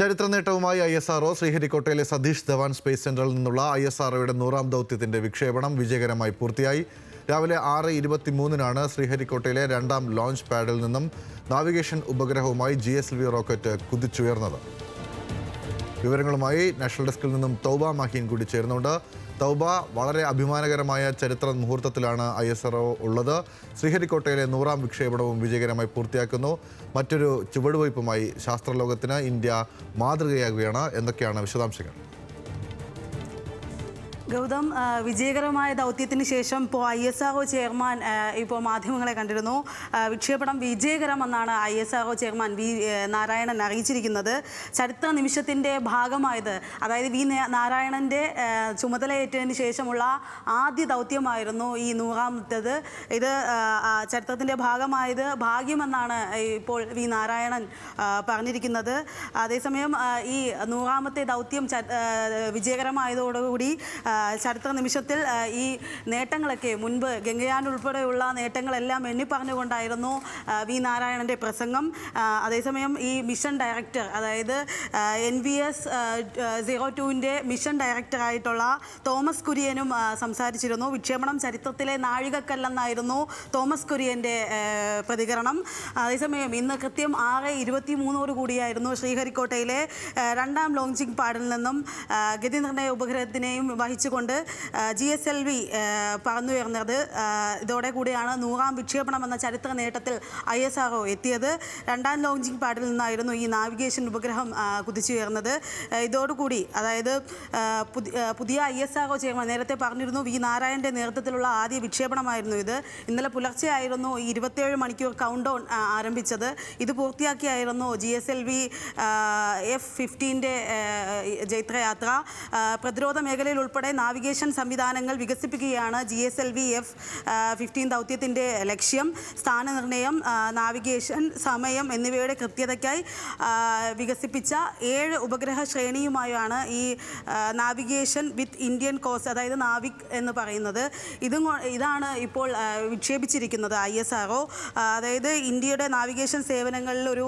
ചരിത്ര നേട്ടവുമായി I S R O ശ്രീഹരിക്കോട്ടയിലെ സതീഷ് ധവാൻ സ്പേസ് സെന്ററിൽ നിന്നുള്ള ഐ എസ് ആർഒയുടെ നൂറാം ദൗത്യത്തിന്റെ വിക്ഷേപണം വിജയകരമായി പൂർത്തിയായി. രാവിലെ ആറ് ഇരുപത്തിമൂന്നിനാണ് ശ്രീഹരിക്കോട്ടയിലെ രണ്ടാം ലോഞ്ച് പാഡിൽ നിന്നും നാവിഗേഷൻ ഉപഗ്രഹവുമായി ജി എസ് വി റോക്കറ്റ് കുതിച്ചുയർന്നത്. വിവരങ്ങളുമായി നാഷണൽ ഡെസ്കിൽ നിന്നും തൗബ മാഹീൻ കൂടി ചേരുന്നുണ്ട്. തൗബ വളരെ അഭിമാനകരമായ ചരിത്ര മുഹൂർത്തത്തിലാണ് ഐ എസ് ആർ ഉള്ളത്. ശ്രീഹരിക്കോട്ടയിലെ നൂറാം വിക്ഷേപണവും വിജയകരമായി പൂർത്തിയാക്കുന്നു. മറ്റൊരു ചുവടുവയ്പുമായി ശാസ്ത്രലോകത്തിന് ഇന്ത്യ മാതൃകയാകുകയാണ്. എന്തൊക്കെയാണ് വിശദാംശങ്ങൾ? ഗൗതം വിജയകരമായ ദൗത്യത്തിന് ശേഷം ഇപ്പോൾ ഐ എസ് ആർ ചെയർമാൻ ഇപ്പോൾ മാധ്യമങ്ങളെ കണ്ടിരുന്നു. വിക്ഷേപണം വിജയകരമെന്നാണ് I S R chairman V Narayanan അറിയിച്ചിരിക്കുന്നത്. ചരിത്ര നിമിഷത്തിന്റെ ഭാഗമായത് അതായത് വി നാരായണന്റെ ചുമതലയേറ്റതിന് ശേഷമുള്ള ആദ്യ ദൗത്യമായിരുന്നു ഈ നൂറാമത്തേത്. ഇത് ചരിത്രത്തിന്റെ ഭാഗമായത് ഭാഗ്യമെന്നാണ് ഇപ്പോൾ വി നാരായണൻ പറഞ്ഞിരിക്കുന്നത്. അതേസമയം ഈ നൂറാമത്തെ ദൗത്യം വിജയകരമായതോടുകൂടി ചരിത്ര നിമിഷത്തിൽ ഈ നേട്ടങ്ങളൊക്കെ മുൻപ് ഗംഗയാൻ ഉൾപ്പെടെയുള്ള നേട്ടങ്ങളെല്ലാം എണ്ണി പറഞ്ഞുകൊണ്ടായിരുന്നു വി നാരായണന്റെ പ്രസംഗം. അതേസമയം ഈ മിഷൻ ഡയറക്ടർ അതായത് എൻ വി എസ് സീറോ ടുവിന്റെ മിഷൻ ഡയറക്ടറായിട്ടുള്ള തോമസ് കുര്യനും സംസാരിച്ചിരുന്നു. വിക്ഷേപണം ചരിത്രത്തിലെ നാഴികക്കല്ലെന്നായിരുന്നു തോമസ് കുര്യന്റെ പ്രതികരണം. അതേസമയം ഇന്ന് കൃത്യം ആറ് ഇരുപത്തി മൂന്നോട് കൂടിയായിരുന്നു ശ്രീഹരിക്കോട്ടയിലെ രണ്ടാം ലോഞ്ചിങ് പാഡിൽ നിന്നും ഗതിനിർണയ ഉപഗ്രഹത്തിനെയും വഹിച്ചുകൊണ്ട് ജി എസ് എൽ വി പറന്നുയർന്നത് ഇതോടെ കൂടിയാണ് നൂറാം വിക്ഷേപണം എന്ന ചരിത്ര നേട്ടത്തിൽ ഐ എസ് ആർ എത്തിയത്. രണ്ടാം ലോഞ്ചിങ് പാഡിൽ നിന്നായിരുന്നു ഈ നാവിഗേഷൻ ഉപഗ്രഹം കുതിച്ചുയർന്നത്. ഇതോടുകൂടി അതായത് പുതിയ ഐ എസ് ആർ ചെയർമാൻ നേരത്തെ പറഞ്ഞിരുന്നു വി നാരായണന്റെ നേതൃത്വത്തിലുള്ള ആദ്യ വിക്ഷേപണമായിരുന്നു ഇത്. ഇന്നലെ പുലർച്ചെയായിരുന്നു ഈ ഇരുപത്തിയേഴ് മണിക്കൂർ കൗണ്ട് ഡൗൺ ആരംഭിച്ചത്. ഇത് പൂർത്തിയാക്കിയായിരുന്നു G S L V F ഫിഫ്റ്റീന്റെ ജൈത്രയാത്ര. പ്രതിരോധ മേഖലയിൽ ഉൾപ്പെടെ നാവിഗേഷൻ സംവിധാനങ്ങൾ വികസിപ്പിക്കുകയാണ് G S L V F fifteen ദൗത്യത്തിന്റെ ലക്ഷ്യം സ്ഥാനനിർണയം നാവിഗേഷൻ സമയം എന്നിവയുടെ കൃത്യതയ്ക്കായി വികസിപ്പിച്ച ഏഴ് ഉപഗ്രഹ ശ്രേണിയുമായാണ് ഈ നാവിഗേഷൻ വിത്ത് ഇന്ത്യൻ കോസ് അതായത് നാവിക് എന്ന് പറയുന്നത്. ഇതും ഇതാണ് ഇപ്പോൾ വിക്ഷേപിച്ചിരിക്കുന്നത് ഐ എസ് ആർ അതായത് ഇന്ത്യയുടെ നാവിഗേഷൻ സേവനങ്ങളിൽ ഒരു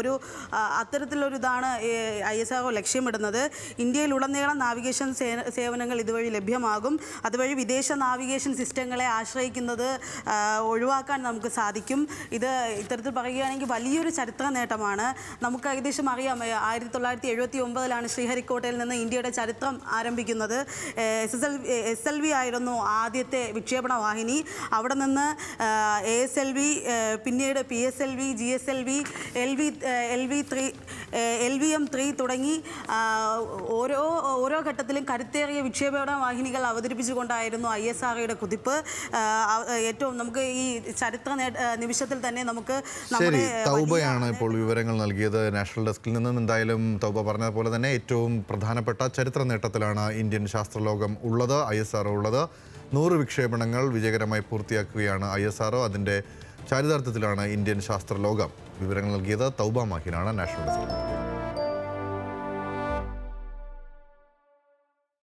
ഒരു അത്തരത്തിലൊരു ഇതാണ് ഐ എസ് ആർ ലക്ഷ്യമിടുന്നത്. ഇന്ത്യയിലുടനീളം നാവിഗേഷൻ സേവനങ്ങൾ ഇതുവഴി ലഭ്യമാകും. അതുവഴി വിദേശ നാവിഗേഷൻ സിസ്റ്റങ്ങളെ ആശ്രയിക്കുന്നത് ഒഴിവാക്കാൻ നമുക്ക് സാധിക്കും. ഇത് ഇത്തരത്തിൽ പറയുകയാണെങ്കിൽ വലിയൊരു ചരിത്ര നേട്ടമാണ്. നമുക്ക് ഏകദേശം അറിയാം ആയിരത്തി തൊള്ളായിരത്തി എഴുപത്തി ഒമ്പതിലാണ് ശ്രീഹരിക്കോട്ടയിൽ നിന്ന് ഇന്ത്യയുടെ ചരിത്രം ആരംഭിക്കുന്നത്. S S L S L V ആയിരുന്നു ആദ്യത്തെ വിക്ഷേപണ വാഹിനി. അവിടെ നിന്ന് എ എസ് എൽ വി പിന്നീട് P S L V G S L V L V L V three L V M three തുടങ്ങി ഓരോ ഓരോ ഘട്ടത്തിലും കരുത്തേറിയ വിക്ഷേപണ വാഹിനികൾ അവതരിപ്പിച്ചുകൊണ്ടായിരുന്നു ഐ എസ് ആർഒയുടെ കുതിപ്പ്. ഏറ്റവും നമുക്ക് ഈ ചരിത്ര നിമിഷത്തിൽ തന്നെ നമുക്ക് ശരി തൗബയാണ് ഇപ്പോൾ വിവരങ്ങൾ നൽകിയത് നാഷണൽ ഡെസ്കിൽ നിന്നും. എന്തായാലും തൗബ പറഞ്ഞതുപോലെ തന്നെ ഏറ്റവും പ്രധാനപ്പെട്ട ചരിത്ര നേട്ടത്തിലാണ് ഇന്ത്യൻ ശാസ്ത്രലോകം ഉള്ളത് ഐ എസ് ആർ ഉള്ളത്. നൂറ് വിക്ഷേപണങ്ങൾ വിജയകരമായി പൂർത്തിയാക്കുകയാണ് ഐ എസ് ആർ അതിന്റെ ചരിതാർത്ഥത്തിലാണ് ഇന്ത്യൻ ശാസ്ത്രലോകം വിവരങ്ങൾ നൽകിയത്. തൗബ മാഹിനാണ് നാഷണൽ ഡെസ്കിൽ